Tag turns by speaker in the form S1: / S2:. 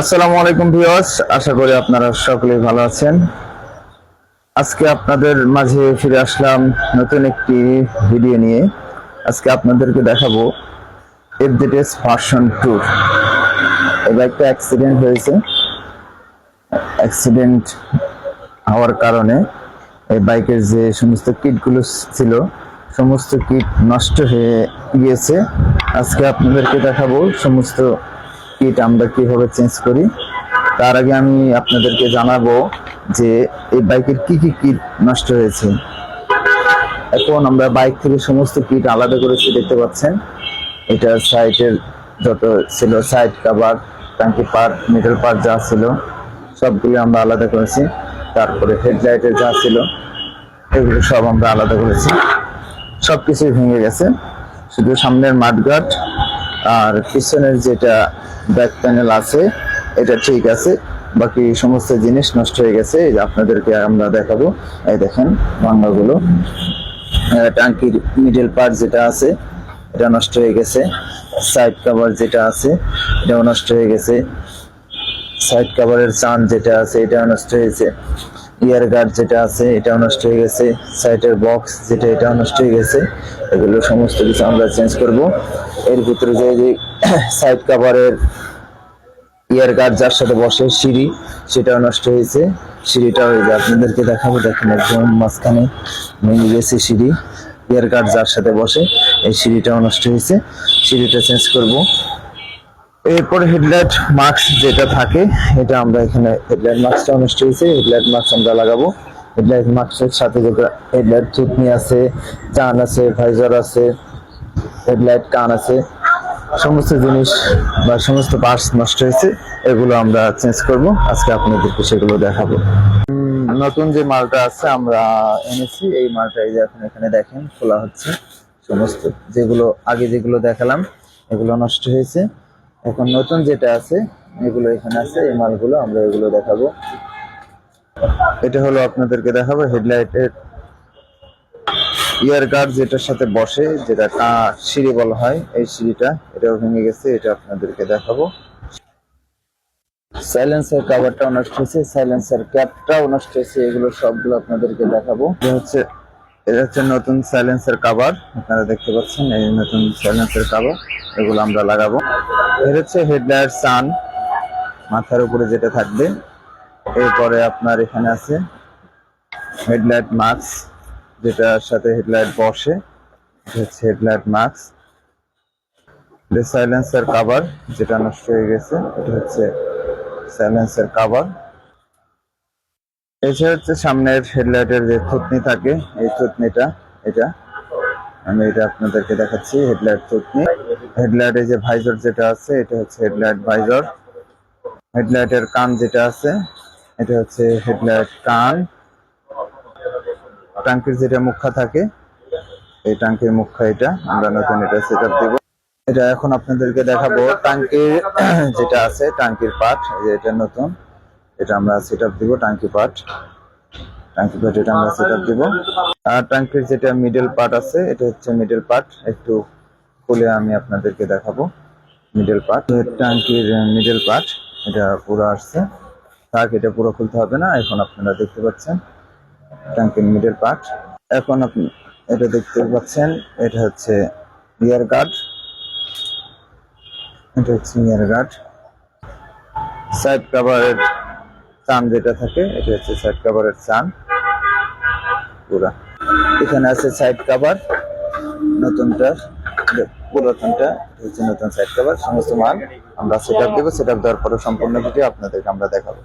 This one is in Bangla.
S1: আসসালামু আলাইকুম ভিউয়ার্স, আশা করি আপনারা সকলেই ভালো আছেন। আজকে আপনাদের মাঝে ফিরে আসলাম নতুন একটি ভিডিও নিয়ে। আজকে আপনাদেরকে দেখাবো এফজেডএস ভার্সন টুর এই বাইকটা অ্যাক্সিডেন্ট হয়েছে। অ্যাক্সিডেন্ট হওয়ার কারণে এই বাইকের যে সমস্ত কিটগুলো ছিল, সমস্ত কিট নষ্ট হয়ে গিয়েছে। আজকে আপনাদেরকে দেখাবো সমস্ত কিট আমরা কীভাবে চেঞ্জ করি, তার আগে আমি আপনাদেরকে জানাব যে এই বাইকের কি কি কিট নষ্ট হয়েছে। এখন আমরা বাইক থেকে সমস্ত কিট আলাদা করেছি দেখতে পাচ্ছেন। এটা সাইডের যত ছিল, সাইড কাভার ট্যাঙ্কি পার্ট মিডল পার্ট যা ছিল, সবগুলো আমরা আলাদা করেছি। তারপরে হেডলাইটের যা ছিল, এগুলো সব আমরা আলাদা করেছি। সব কিছুই ভেঙে গেছে। শুধু সামনের মাঠগাট আর পিছনের যেটা ব্যাক প্যানেল আছে এটা ঠিক আছে। বাকি সমস্ত জিনিস নষ্ট হয়ে গেছে আপনাদেরকে আমরা দেখাবো। এই দেখেন আহ, টাঙ্কির মিডল পার্ট যেটা আছে এটা নষ্ট হয়ে গেছে। সাইড কভার যেটা আছে এটাও নষ্ট হয়ে গেছে। সাইড কভারের চান যেটা আছে এটাও নষ্ট হয়েছে। ইয়ার গার্ড যেটা আছে, এটাও নষ্ট হয়ে গেছে। সাইডের বক্স যেটা, এটাও নষ্ট হয়ে গেছে। এগুলো সমস্ত কিছু আমরা চেঞ্জ করব। এর ভিতরে যে যে সাইড কভারের ইয়ার গার্ড যার সাথে বসে সিঁড়ি, সেটাও নষ্ট হয়েছে। সিঁড়িটা ওই যে আপনাদেরকে দেখাবো, দেখেন একদম মাঝখানে ভেঙে গেছে সিঁড়ি। ইয়ার গার্ড যার সাথে বসে, এই সিঁড়িটাও নষ্ট হয়েছে। সিঁড়িটা চেঞ্জ করব। এরপরে হেডলাইট মাস্ক যেটা থাকে, এটা আমরা এখানে হেডলাইট মাস্কটা নষ্ট হয়েছে হেডলাইট মাস্ক আমরা লাগাবো। হেডলাইট মাস্কের সাথে যেটা হেডলাইট থুতনি আছে চান আছে ভাইজার আছে হেডলাইট কান আছে, সমস্ত জিনিস বা সমস্ত পার্টস নষ্ট হয়েছে, এগুলো আমরা চেঞ্জ করব। আজকে আপনাদেরকে সেগুলো দেখাবো। নতুন যে মালটা আছে, আমরা এনেছি। এই মালটা এই যে এখন এখানে দেখেন, খোলা হচ্ছে। সমস্ত যেগুলো, আগে যেগুলো দেখালাম, এগুলো নষ্ট হয়েছে। এখন নতুন যেটা আছে, এগুলো এখানে আছে, এই মালগুলো আমরা এগুলো দেখাবো। এটা হলো আপনাদেরকে দেখাবো, হেডলাইটের ইয়ার গার্ড যেটার সাথে বসে, যেটা কা সিঁড়ি বলা হয়, এই সিঁড়িটা, এটাও ভেঙে গেছে, এটা আপনাদেরকে দেখাবো। সাইলেন্সার কাভারটাও নষ্ট হয়েছে, সাইলেন্সার ক্যাপটাও নষ্ট হয়েছে, এগুলো সবগুলো আপনাদেরকে দেখাবো। এটা হচ্ছে এটা হচ্ছে নতুন সাইলেন্সার কাভার আপনারা দেখতে পাচ্ছেন, এই নতুন সাইলেন্সার কাভার এগুলো আমরা লাগাবো। এর হচ্ছে হেডলাইট সান, মাথার উপরে যেটা থাকবে। এরপরে আপনার এখানে আছে হেডলাইট মাস্ক, যেটার সাথে হেডলাইট বসে। হচ্ছে হেডলাইট মাস্ক। সাইলেন্সার কাভার, যেটা নষ্ট হয়ে গেছে। এটা হচ্ছে সাইলেন্সার কাভার। এছাড়া হচ্ছে সামনের হেডলাইটের যে থুতনি থাকে, এই থুতনিটা, এটা। আমি এটা আপনাদেরকে দেখাচ্ছি হেডলাইট থুতনি হেডলাইটের যে ভাইজর যেটা আছে, এটা হচ্ছে হেডলাইট ভাইজর হেডলাইটের কান যেটা আছে, এটা হচ্ছে হেডলাইট কান। টাঙ্কির যেটা মুখা থাকে, এই টাঙ্কির মুখা এটা। আমরা নতুন এটা সেট আপ দিব। এটা এখন আপনাদেরকে দেখাবো টাঙ্কির যেটা আছে টাঙ্কির পার্ট এটা নতুন। এটা আমরা সেট আপ দিব টাঙ্কি পার্ট টাঙ্কি পার্ট এটা আমরা সেট আপ দিব। আর টাঙ্কির যেটা মিডল পার্ট আছে, এটা হচ্ছে মিডল পার্ট একটু খুলে আমি আপনাদেরকে দেখাবো। মিডল পার্ট টাঙ্কির মিডল পার্ট এটা পুরো আসছে। থাক, এটা পুরো খুলতে হবে না। এখন আপনারা দেখতে পাচ্ছেন ট্যাঙ্কের মিডল পার্ট এখন আপনি এটা দেখতে পাচ্ছেন, এটা হচ্ছে ইয়ার গার্ড এটা হচ্ছে ইয়ার গার্ড সাইড কাভারের চান যেটা থাকে, এটা হচ্ছে সাইড কাভারের চান। পুরা। এখানে আছে সাইড কাভার নতুনটা পুরাতনটা, হচ্ছে নতুন সাইড কাভার সমস্ত মাল আমরা সেট আপ দেবো সেট আপ দেওয়ার পরে সম্পূর্ণ ভিডিও আপনাদেরকে আমরা দেখাবো।